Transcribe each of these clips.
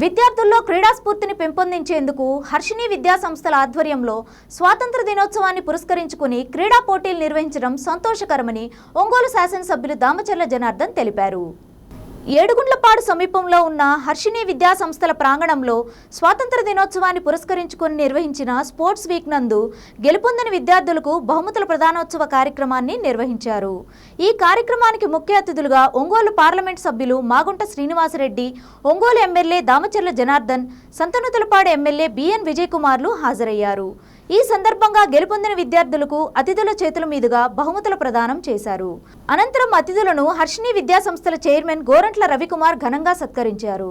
విద్యార్థుల్లో క్రీడా స్ఫూర్తిని పెంపొందించేందుకు హర్షిణి విద్యా సంస్థల ఆధ్వర్యంలో స్వాతంత్ర దినోత్సవాన్ని పురస్కరించుకుని క్రీడా పోటీలు నిర్వహించడం సంతోషకరమని ఒంగోలు శాసనసభ్యులు దామచర్ల జనార్దన్ తెలిపారు. ఏడుగుండ్లపాడు సమీపంలో ఉన్న హర్షిణి విద్యా సంస్థల ప్రాంగణంలో స్వాతంత్ర దినోత్సవాన్ని పురస్కరించుకుని నిర్వహించిన స్పోర్ట్స్ వీక్ నందు గెలుపొందిన విద్యార్థులకు బహుమతుల ప్రదానోత్సవ కార్యక్రమాన్ని నిర్వహించారు. ఈ కార్యక్రమానికి ముఖ్య అతిథులుగా ఒంగోలు పార్లమెంట్ సభ్యులు Magunta Srinivasa Reddy Ongole MLA Damacharla Janardhan Santhanuthalapadu MLA BN Vijay కుమార్లు హాజరయ్యారు. ఈ సందర్భంగా గెలుపొందిన విద్యార్థులకు అతిథుల చేతుల మీదుగా బహుమతుల ప్రదానం చేశారు. అనంతరం అతిథులను హర్షిణి విద్యాసంస్థల చైర్మన్ గోరంట్ల రవికుమార్ ఘనంగా సత్కరించారు.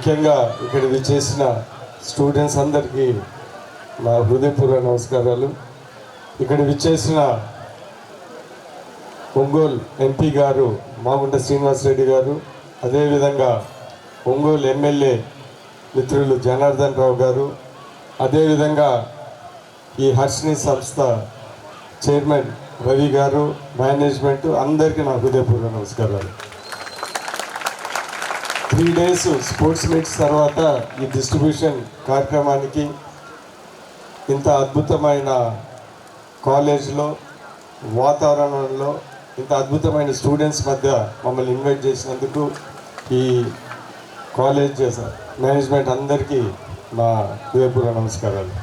ముఖ్యంగా ఇక్కడ విచ్చేసిన స్టూడెంట్స్ అందరికీ నా హృదయపూర్వ నమస్కారాలు. ఇక్కడ విచ్చేసిన ఒంగోలు ఎంపీ గారు మాగుంట శ్రీనివాసరెడ్డి గారు అదేవిధంగా ఒంగోలు ఎమ్మెల్యే మిత్రులు జనార్దన్ రావు గారు అదేవిధంగా ఈ హర్షిని సంస్థ చైర్మన్ రవి గారు మేనేజ్మెంట్ అందరికీ నా హృదయపూర్వక నమస్కారాలు. త్రీ డేస్ స్పోర్ట్స్ మీట్స్ తర్వాత ఈ డిస్ట్రిబ్యూషన్ కార్యక్రమానికి ఇంత అద్భుతమైన కాలేజ్లో వాతావరణంలో ఇంత అద్భుతమైన స్టూడెంట్స్ మధ్య మమ్మల్ని ఇన్వైట్ చేసినందుకు ఈ కాలేజ్ మేనేజ్మెంట్ అందరికీ మా హృదయపూర్వ నమస్కారాలు.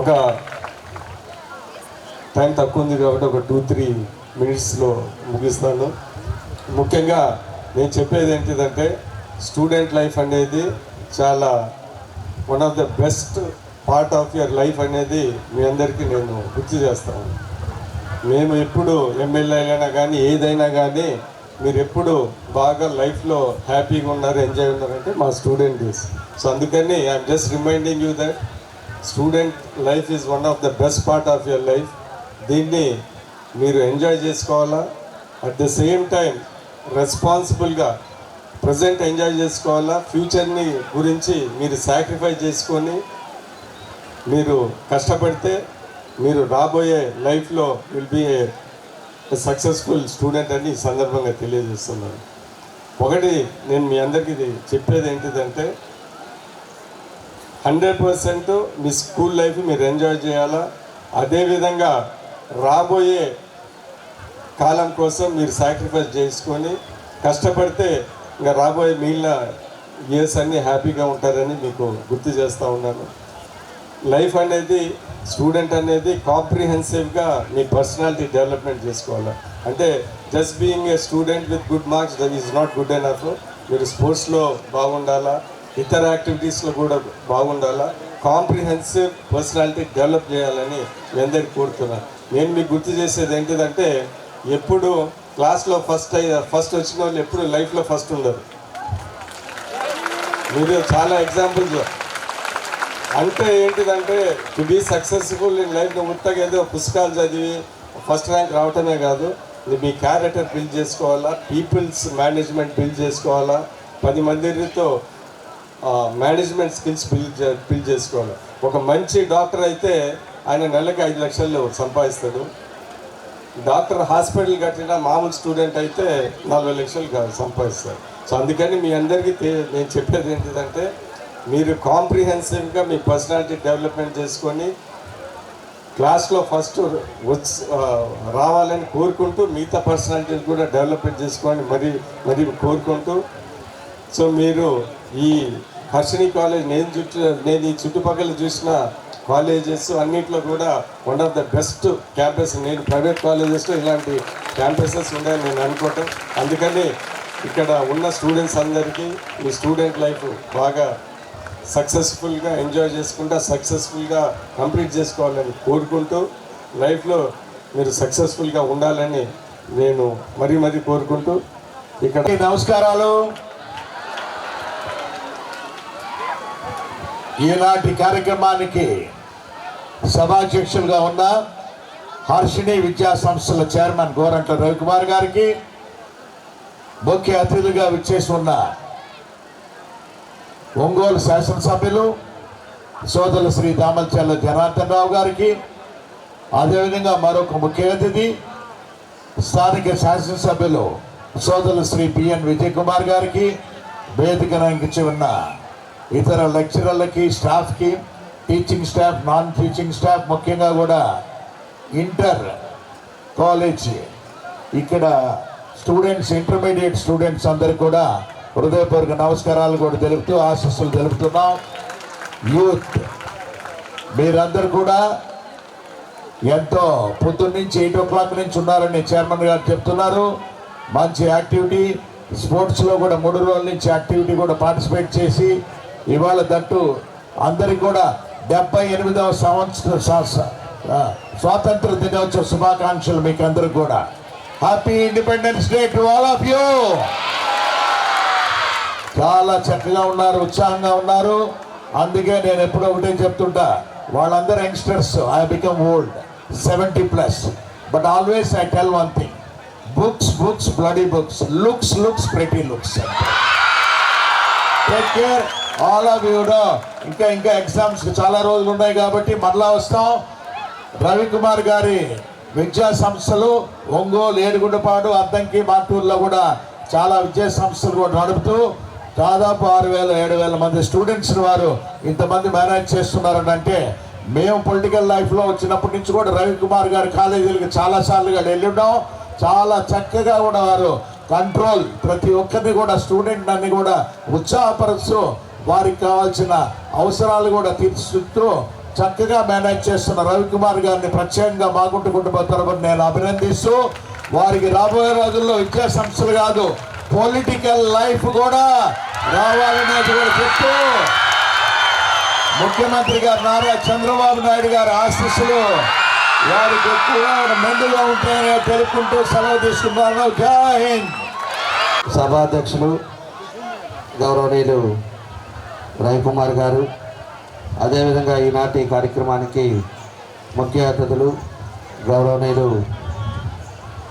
ఒక టైం తక్కువ ఉంది కాబట్టి ఒక టూ త్రీ మినిట్స్లో ముగిస్తాను. ముఖ్యంగా నేను చెప్పేది ఏంటిదంటే స్టూడెంట్ లైఫ్ అనేది చాలా one of the best part of your life అనేది మీ అందరికీ నేను గుర్తు చేస్తాను. మేము ఎప్పుడు ఎమ్మెల్యేలైనా కానీ ఏదైనా కానీ మీరు ఎప్పుడు బాగా లైఫ్లో హ్యాపీగా ఉన్నారు ఎంజాయ్ ఉన్నారంటే మా స్టూడెంట్ డేస్ సో అందుకని I'm just reminding you that student life is one of the best part of your life దీన్ని మీరు ఎంజాయ్ చేసుకోవాలా? అట్ ద సేమ్ టైం రెస్పాన్సిబుల్గా ప్రజెంట్ ఎంజాయ్ చేసుకోవాలా? ఫ్యూచర్ని గురించి మీరు సాక్రిఫై చేసుకొని మీరు కష్టపడితే మీరు రాబోయే లైఫ్లో will be a successful student అని ఈ సందర్భంగా తెలియజేస్తున్నాను. ఒకటి నేను మీ అందరికీ చెప్పేది ఏంటిదంటే హండ్రెడ్ పర్సెంట్ మీ స్కూల్ లైఫ్ మీరు ఎంజాయ్ చేయాలా? అదేవిధంగా రాబోయే కాలం కోసం మీరు సాక్రిఫైస్ చేసుకొని కష్టపడితే ఇంకా రాబోయే మిగిలిన ఇయర్స్ అన్నీ హ్యాపీగా ఉంటారని మీకు గుర్తు చేస్తూ ఉన్నాను. లైఫ్ అనేది స్టూడెంట్ అనేది కాంప్రిహెన్సివ్గా మీ పర్సనాలిటీ డెవలప్మెంట్ చేసుకోవాలి. అంటే just being a student with good marks that is not good enough మీరు స్పోర్ట్స్లో బాగుండాలా? ఇతర యాక్టివిటీస్లో కూడా బాగుండాలా? కాంప్రిహెన్సివ్ పర్సనాలిటీ డెవలప్ చేయాలని మీ అందరికీ కోరుతున్నాను నేను మీకు గుర్తు చేసేది ఏంటిదంటే ఎప్పుడు క్లాస్లో ఫస్ట్ అయ్యారు ఫస్ట్ వచ్చిన వాళ్ళు ఎప్పుడు లైఫ్లో ఫస్ట్ ఉండరు. మీరు చాలా ఎగ్జాంపుల్స్ అంటే ఏంటిదంటే to be successful in life ఉత్తగా ఏదో పుస్తకాలు చదివి ఫస్ట్ ర్యాంక్ రావటమే కాదు మీ క్యారెక్టర్ బిల్డ్ చేసుకోవాలా పీపుల్స్ మేనేజ్మెంట్ బిల్డ్ చేసుకోవాలా పది మందితో మేనేజ్మెంట్ స్కిల్స్ బిల్డ్ బిల్డ్ చేసుకోవాలి. ఒక మంచి డాక్టర్ అయితే ఆయన నెలకి ఐదు లక్షలు సంపాదిస్తాడు. డాక్టర్ హాస్పిటల్ కట్టిన మామూలు స్టూడెంట్ అయితే నలభై లక్షలు సంపాదిస్తారు. సో అందుకని మీ అందరికీ నేను చెప్పేది ఏంటిదంటే మీరు కాంప్రిహెన్సివ్గా మీ పర్సనాలిటీ డెవలప్మెంట్ చేసుకొని క్లాస్లో ఫస్ట్ వచ్చి రావాలని కోరుకుంటూ మిగతా పర్సనాలిటీని కూడా డెవలప్మెంట్ చేసుకోండి మరి మరి కోరుకుంటూ సో మీరు ఈ హర్షిని కాలేజ్ నేను చుట్టూ నేను ఈ చుట్టుపక్కల చూసిన కాలేజెస్ అన్నిట్లో కూడా one of the best campus నేను ప్రైవేట్ కాలేజెస్లో ఇలాంటి క్యాంపసెస్ ఉన్నాయని నేను అనుకోవటం. అందుకని ఇక్కడ ఉన్న స్టూడెంట్స్ అందరికీ మీ స్టూడెంట్ లైఫ్ బాగా సక్సెస్ఫుల్గా ఎంజాయ్ చేసుకుంటా సక్సెస్ఫుల్గా కంప్లీట్ చేసుకోవాలని కోరుకుంటూ లైఫ్లో మీరు సక్సెస్ఫుల్గా ఉండాలని నేను మరీ మరీ కోరుకుంటూ ఇక్కడ నమస్కారాలు. ఈనాటి కార్యక్రమానికి సభాధ్యక్షులుగా ఉన్న హర్షిణి విద్యా సంస్థల చైర్మన్ గోరంట్ల రవికుమార్ గారికి ముఖ్య అతిథిగా విచ్చేసి ఉన్న ఒంగోలు శాసనసభ్యులు సోదరులు శ్రీ దామల్చల్ల జనార్దన్ రావు గారికి అదేవిధంగా మరొక ముఖ్య అతిథి స్థానిక శాసనసభ్యులు సోదరులు శ్రీ పిఎన్ విజయ్ కుమార్ గారికి వేదిక రంకించి ఉన్న ఇతర లెక్చరర్లకి స్టాఫ్కి teaching staff non teaching staff ముఖ్యంగా కూడా ఇంటర్ కాలేజ్ ఇక్కడ స్టూడెంట్స్ ఇంటర్మీడియట్ స్టూడెంట్స్ అందరికి కూడా హృదయపూర్వక నమస్కారాలు కూడా తెలుపుతూ ఆశస్సులు తెలుపుతున్నాం. యూత్ మీరందరూ కూడా ఎంతో పొద్దున్న నుంచి ఎయిట్ ఓ క్లాక్ నుంచి ఉన్నారని చైర్మన్ గారు చెప్తున్నారు. మంచి యాక్టివిటీ స్పోర్ట్స్లో కూడా మూడు రోజుల నుంచి యాక్టివిటీ కూడా పార్టిసిపేట్ చేసి ఇవాళ దట్టు అందరికి కూడా డెబ్బై ఎనిమిదవ సంవత్సర స్వాతంత్ర దినోత్సవ శుభాకాంక్షలు మీకు అందరికి కూడా. Happy independence day to all of you చాలా చక్కగా ఉన్నారు ఉత్సాహంగా ఉన్నారు. అందుకే నేను ఎప్పుడో ఒకటే చెప్తుంటా వాళ్ళందరూ youngsters I become old seventy plus but always I tell one thing books books bloody books looks looks pretty looks take care all of you ఇంకా ఇంకా ఎగ్జామ్స్ చాలా రోజులు ఉన్నాయి కాబట్టి మరలా వస్తాం. రవికుమార్ గారి విద్యా సంస్థలు ఒంగోలు ఏడుగుండపాడు అద్దంకి మాటూరులో కూడా చాలా విద్యా సంస్థలు కూడా నడుపుతూ దాదాపు ఆరు వేల ఏడు వేల మంది స్టూడెంట్స్ వారు ఇంతమంది మేనేజ్ చేస్తున్నారంటే మేము పొలిటికల్ లైఫ్లో వచ్చినప్పటి నుంచి కూడా రవికుమార్ గారి కాలేజీలకు చాలా సార్లుగా వెళ్ళిన్నాం చాలా చక్కగా కూడా వారు కంట్రోల్ ప్రతి ఒక్కరిని కూడా స్టూడెంట్ అన్ని కూడా ఉత్సాహపరుస్తూ వారికి కావాల్సిన అవసరాలు కూడా తీర్చుతూ చక్కగా మేనేజ్ చేస్తున్న రవికుమార్ గారిని ప్రత్యేకంగా మాగుంటు కుటుంబ తరపున నేను అభినందిస్తూ వారికి రాబోయే రోజుల్లో విద్యా సంస్థలు కాదు పొలిటికల్ లైఫ్ కూడా రావాలనేది కూడా చెప్తూ ముఖ్యమంత్రి గారు నారా చంద్రబాబు నాయుడు గారి ఆశీస్సులు వారికి ఎక్కువగా మెండుగా ఉంటాయని తెలుపుకుంటూ సెలవు తీసుకున్నారు జై హింద్! సభాధ్యక్షులు గౌరవనీయులు రవికుమార్ గారు. అదేవిధంగా ఈనాటి కార్యక్రమానికి ముఖ్య అతిథులు గౌరవనీయులు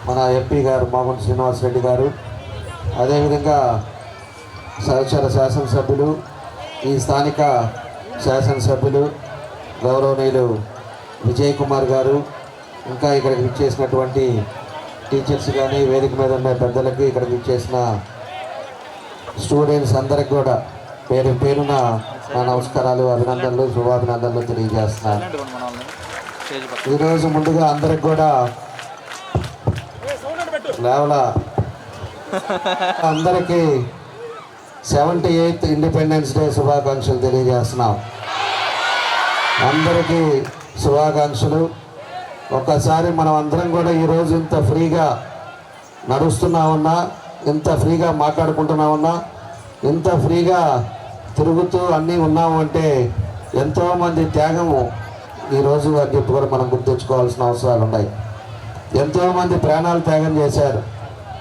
మన ఎంపీ గారు మామూలు శ్రీనివాసరెడ్డి గారు. అదేవిధంగా సహచర శాసనసభ్యులు ఈ స్థానిక శాసనసభ్యులు గౌరవనీయులు విజయ్ కుమార్ గారు. ఇంకా ఇక్కడికి విచ్చేసినటువంటి టీచర్స్ కానీ వేదిక మీద ఉన్న పెద్దలకి ఇక్కడికి విచ్చేసిన స్టూడెంట్స్ అందరికి కూడా పేరు పేరున నా నమస్కారాలు అభినందనలు శుభాభినందనలు తెలియజేస్తున్నాను ఈరోజు ముందుగా అందరికి కూడా లేవల. అందరికీ సెవెంటీ ఎయిత్ ఇండిపెండెన్స్ డే శుభాకాంక్షలు తెలియజేస్తున్నాం. అందరికీ శుభాకాంక్షలు. ఒక్కసారి మనం అందరం కూడా ఈరోజు ఇంత ఫ్రీగా నడుస్తున్నామన్నా ఇంత ఫ్రీగా మాట్లాడుకుంటున్నామన్నా ఇంత ఫ్రీగా తిరుగుతూ అన్నీ ఉన్నాము అంటే ఎంతోమంది త్యాగము ఈరోజు అని చెప్పి కూడా మనం గుర్తుంచుకోవాల్సిన అవసరాలు ఉన్నాయి. ఎంతోమంది ప్రాణాలు త్యాగం చేశారు.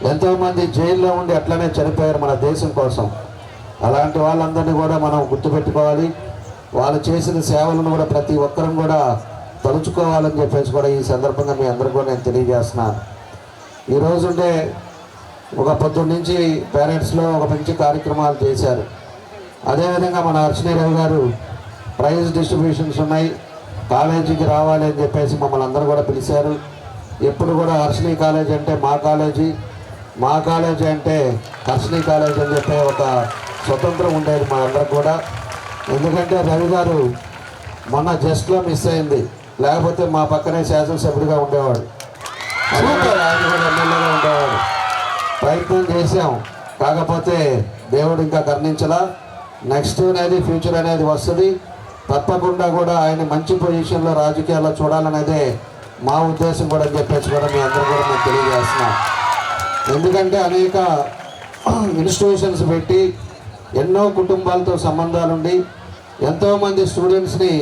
ఎంతోమంది జైల్లో ఉండి అట్లనే చనిపోయారు మన దేశం కోసం. అలాంటి వాళ్ళందరినీ కూడా మనం గుర్తుపెట్టుకోవాలి. వాళ్ళు చేసిన సేవలను కూడా ప్రతి ఒక్కరం కూడా తలుచుకోవాలని చెప్పేసి కూడా ఈ సందర్భంగా మీ అందరికీ కూడా నేను తెలియజేస్తున్నాను. ఈ ఒక పొద్దున్న నుంచి పేరెంట్స్లో ఒక మంచి కార్యక్రమాలు చేశారు. అదేవిధంగా మన అర్చనీరావు గారు ప్రైజ్ డిస్ట్రిబ్యూషన్స్ ఉన్నాయి కాలేజీకి రావాలి అని చెప్పేసి మమ్మల్ని అందరూ కూడా పిలిచారు. ఎప్పుడు కూడా హర్షిని కాలేజ్ అంటే మా కాలేజీ మా కాలేజీ అంటే హర్షిని కాలేజ్ అని చెప్పే ఒక స్వతంత్రం ఉండేది మా అందరికి కూడా. ఎందుకంటే రవి గారు మొన్న జస్ట్లో మిస్ అయింది లేకపోతే మా పక్కనే శాసనసభ్యుడిగా ఉండేవాడు. ఎమ్మెల్యేగా ఉండేవాడు. ప్రయత్నం చేశాం కాకపోతే దేవుడు ఇంకా కర్ణించలా. నెక్స్ట్ అనేది ఫ్యూచర్ అనేది వస్తుంది. తప్పకుండా కూడా ఆయన మంచి పొజిషన్లో రాజకీయాల్లో చూడాలనేదే మా ఉద్దేశం కూడా అని చెప్పేసి కూడా మీ అందరూ కూడా మేము తెలియజేస్తున్నాం. ఎందుకంటే అనేక ఇన్స్టిట్యూషన్స్ పెట్టి ఎన్నో కుటుంబాలతో సంబంధాలుండి ఎంతోమంది స్టూడెంట్స్ని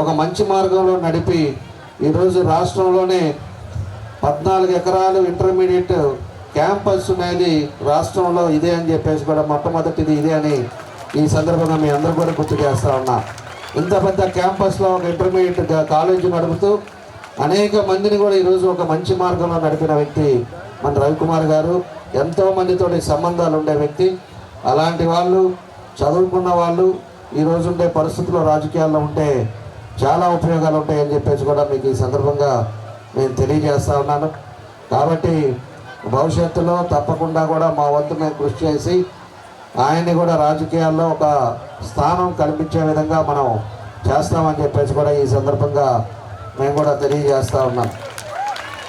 ఒక మంచి మార్గంలో నడిపి ఈరోజు రాష్ట్రంలోనే పద్నాలుగు ఎకరాలు ఇంటర్మీడియట్ క్యాంపస్ అనేది రాష్ట్రంలో ఇదే అని చెప్పేసి కూడా మొట్టమొదటిది ఇదే అని ఈ సందర్భంగా మీ అందరూ కూడా గుర్తు చేస్తా ఉన్నా. ఇంత పెద్ద క్యాంపస్లో ఒక ఇంటర్మీడియట్ కాలేజీ నడుపుతూ అనేక మందిని కూడా ఈరోజు ఒక మంచి మార్గంలో నడిపిన వ్యక్తి మన రవికుమార్ గారు. ఎంతో మందితోటి సంబంధాలు ఉండే వ్యక్తి. అలాంటి వాళ్ళు చదువుకున్న వాళ్ళు ఈరోజు ఉండే పరిస్థితుల్లో రాజకీయాల్లో ఉంటే చాలా ఉపయోగాలు ఉంటాయని చెప్పేసి కూడా మీకు ఈ సందర్భంగా నేను తెలియజేస్తా ఉన్నాను. కాబట్టి భవిష్యత్తులో తప్పకుండా కూడా మా వంతు మేము కృషి చేసి ఆయన్ని కూడా రాజకీయాల్లో ఒక స్థానం కల్పించే విధంగా మనం చేస్తామని చెప్పేసి కూడా ఈ సందర్భంగా మేము కూడా తెలియజేస్తూ ఉన్నాం.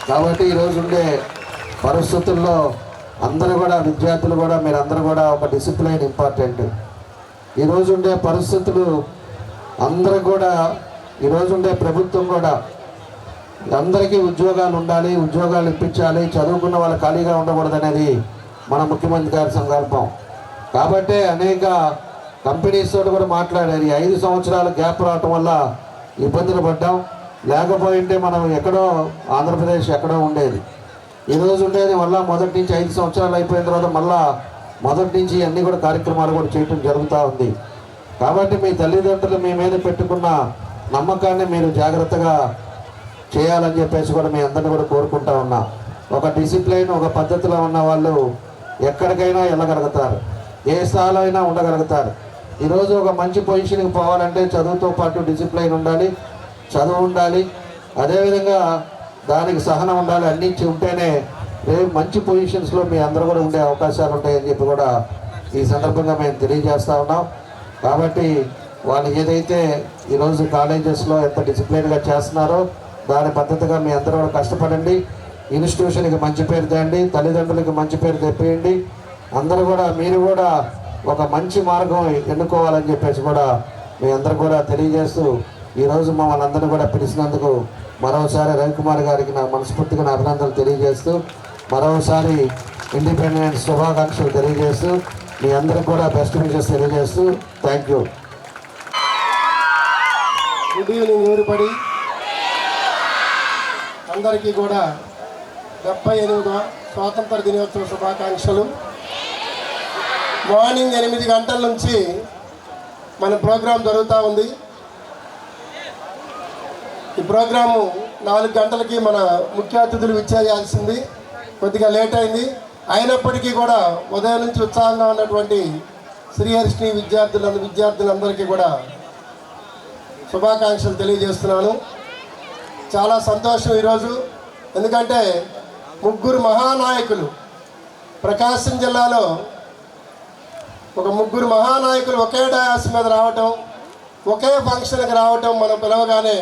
కాబట్టి ఈరోజు ఉండే పరిస్థితుల్లో అందరూ కూడా విద్యార్థులు కూడా మీరు అందరూ కూడా ఒక డిసిప్లైన్ ఇంపార్టెంట్ ఈరోజు ఉండే పరిస్థితులు అందరూ కూడా ఈరోజు ఉండే ప్రభుత్వం కూడా అందరికీ ఉద్యోగాలు ఉండాలి ఉద్యోగాలు ఇప్పించాలి చదువుకున్న వాళ్ళు ఖాళీగా ఉండకూడదు అనేది మన ముఖ్యమంత్రి గారి సంకల్పం. కాబట్టి అనేక కంపెనీస్ తోటి కూడా మాట్లాడారు. ఈ ఐదు సంవత్సరాలు గ్యాప్ రావటం వల్ల ఇబ్బందులు పడ్డాం. లేకపోయింటే మనం ఎక్కడో ఆంధ్రప్రదేశ్ ఎక్కడో ఉండేది. ఈరోజు ఉండేది మళ్ళీ మొదటి నుంచి ఐదు సంవత్సరాలు అయిపోయిన తర్వాత మళ్ళీ మొదటి నుంచి అన్నీ కూడా కార్యక్రమాలు కూడా చేయటం జరుగుతూ ఉంది. కాబట్టి మీ తల్లిదండ్రులు మీ మీద పెట్టుకున్న నమ్మకాన్ని మీరు జాగ్రత్తగా చేయాలని చెప్పేసి కూడా మీ అందరిని కూడా కోరుకుంటా ఉన్నా. ఒక డిసిప్లైన్ ఒక పద్ధతిలో ఉన్న వాళ్ళు ఎక్కడికైనా వెళ్ళగలుగుతారు. ఏ స్థాయిలో అయినా ఉండగలుగుతారు. ఈరోజు ఒక మంచి పొజిషన్కి పోవాలంటే చదువుతో పాటు డిసిప్లైన్ ఉండాలి చదువు ఉండాలి. అదేవిధంగా దానికి సహనం ఉండాలి అన్నీ ఉంటేనే రేపు మంచి పొజిషన్స్లో మీ అందరూ కూడా ఉండే అవకాశాలు ఉంటాయని చెప్పి కూడా ఈ సందర్భంగా మేము తెలియజేస్తా ఉన్నాం. కాబట్టి వాళ్ళు ఏదైతే ఈరోజు కాలేజెస్లో ఎంత డిసిప్లైన్గా చేస్తున్నారో దాని పద్ధతిగా మీ అందరూ కూడా కష్టపడండి. ఇన్స్టిట్యూషన్కి మంచి పేరు తేండి తల్లిదండ్రులకి మంచి పేరు తెప్పియండి. అందరూ కూడా మీరు కూడా ఒక మంచి మార్గం ఎన్నుకోవాలని చెప్పేసి కూడా మీ అందరూ కూడా తెలియజేస్తూ ఈరోజు మమ్మల్ని అందరూ కూడా పిలిచినందుకు మరోసారి రవికుమార్ గారికి నా మనస్ఫూర్తిగా నా అభినందనలు తెలియజేస్తూ మరోసారి ఇండిపెండెన్స్ శుభాకాంక్షలు తెలియజేస్తూ మీ అందరికి కూడా బెస్ట్ విషెస్ తెలియజేస్తూ థ్యాంక్ యూ. గుడ్ ఈవినింగ్ అందరికీ కూడా డెబ్బై ఎనిమిదవ స్వాతంత్ర దినోత్సవ శుభాకాంక్షలు. మార్నింగ్ ఎనిమిది గంటల నుంచి మన ప్రోగ్రాం జరుగుతూ ఉంది. ఈ ప్రోగ్రాము నాలుగు గంటలకి మన ముఖ్య అతిథులు విచ్చేయాల్సింది. కొద్దిగా లేట్ అయింది. అయినప్పటికీ కూడా ఉదయం నుంచి ఉత్సాహంగా ఉన్నటువంటి శ్రీహరిష్ణి విద్యార్థుల విద్యార్థులందరికీ కూడా శుభాకాంక్షలు తెలియజేస్తున్నాను. చాలా సంతోషం ఈరోజు. ఎందుకంటే ముగ్గురు మహానాయకులు ప్రకాశం జిల్లాలో ఒక ముగ్గురు మహానాయకులు ఒకే డయాస్ మీద రావటం ఒకే ఫంక్షన్కి రావటం మనం పిలవగానే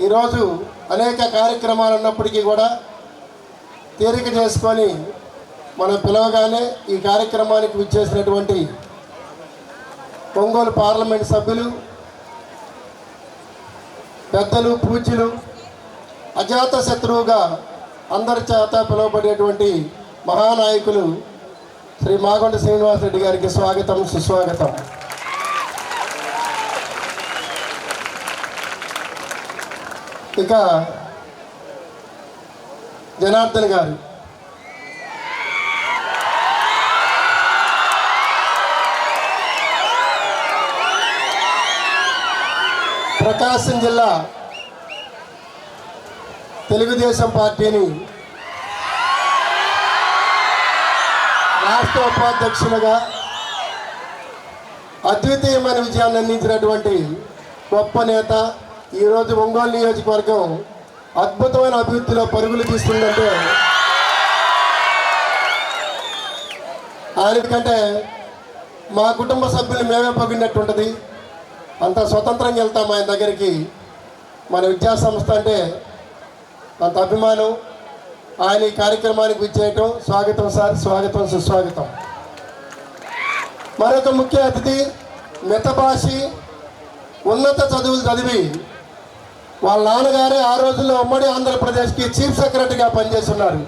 ఈరోజు అనేక కార్యక్రమాలు ఉన్నప్పటికీ కూడా తీరిక చేసుకొని మనం పిలవగానే ఈ కార్యక్రమానికి విచ్చేసినటువంటి ఒంగోలు పార్లమెంట్ సభ్యులు పెద్దలు పూజ్యులు అజాత శత్రువుగా అందరి చేత పిలువబడేటువంటి మహానాయకులు శ్రీ మాగొండ శ్రీనివాసరెడ్డి గారికి స్వాగతం సుస్వాగతం. ఇక జనార్దన్ గారు. ప్రకాశం జిల్లా తెలుగుదేశం పార్టీని రాష్ట్ర ఉపాధ్యక్షులుగా అద్వితీయమైన విజయాన్ని అందించినటువంటి గొప్ప నేత ఈరోజు ఒంగోలు నియోజకవర్గం అద్భుతమైన అభివృద్ధిలో పరుగులు తీస్తుందంటే ఆయనకంటే మా కుటుంబ సభ్యులు మేమే పొగిడినట్టు ఉంటుంది అంత స్వతంత్రంగా వెళ్తాం ఆయన దగ్గరికి. మన విద్యాసంస్థ అంటే అంత అభిమానం. ఆయన ఈ కార్యక్రమానికి విచ్చేయటం స్వాగతం సార్ స్వాగతం సుస్వాగతం. మరొక ముఖ్య అతిథి మితభాషి ఉన్నత చదువులు చదివి వాళ్ళ నాన్నగారే ఆ రోజుల్లో ఉమ్మడి ఆంధ్రప్రదేశ్కి చీఫ్ సెక్రటరీగా పనిచేస్తున్నారు.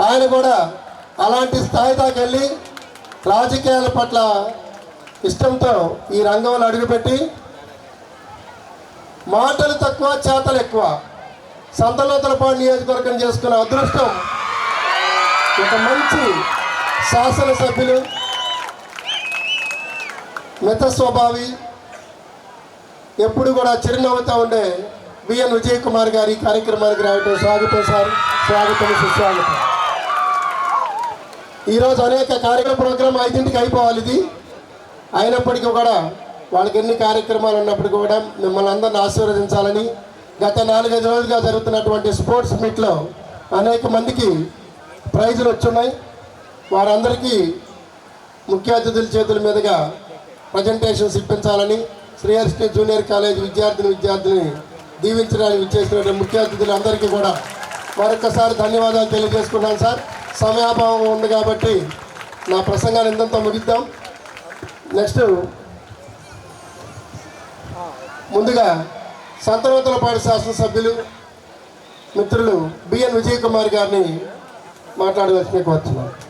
ఆయన కూడా అలాంటి స్థాయి దాకా వెళ్ళి రాజకీయాల పట్ల ఇష్టంతో ఈ రంగంలో అడుగుపెట్టి మాటలు తక్కువ చేతలు ఎక్కువ. సంతలోతలపాడు నియోజకవర్గం చేసుకున్న అదృష్టం. ఒక మంచి శాసనసభ్యులు మిత స్వభావి ఎప్పుడు కూడా చిరునవ్వుతూ ఉండే బిఎన్ విజయ్ కుమార్ గారి కార్యక్రమానికి రావటం స్వాగతం సార్. స్వాగతం సుస్వాగతం. ఈరోజు అనేక కార్యక్రమ ప్రోగ్రాం ఐదింటికి అయిపోవాలి ఇది. అయినప్పటికీ కూడా వాళ్ళకి ఎన్ని కార్యక్రమాలు ఉన్నప్పటికీ కూడా మిమ్మల్ని అందరిని ఆశీర్వదించాలని గత నాలుగైదు రోజులుగా జరుగుతున్నటువంటి స్పోర్ట్స్ మీట్లో అనేక మందికి ప్రైజులు వచ్చున్నాయి. వారందరికీ ముఖ్య అతిథుల చేతుల మీదుగా ప్రజెంటేషన్స్ ఇప్పించాలని శ్రీహరిష్ణ జూనియర్ కాలేజ్ విద్యార్థిని విద్యార్థిని దీవించడానికి విచ్చేసినటువంటి ముఖ్య అతిథులందరికీ కూడా మరొకసారి ధన్యవాదాలు తెలియజేసుకున్నాను సార్. సమయాభావం ఉంది కాబట్టి నా ప్రసంగాన్ని ఇంతంతో ముగిద్దాం. నెక్స్ట్ ముందుగా సంతనోతలపాడు శాసనసభ్యులు మిత్రులు బిఎన్ విజయ్ కుమార్ గారిని మాట్లాడవలసిన వచ్చినాం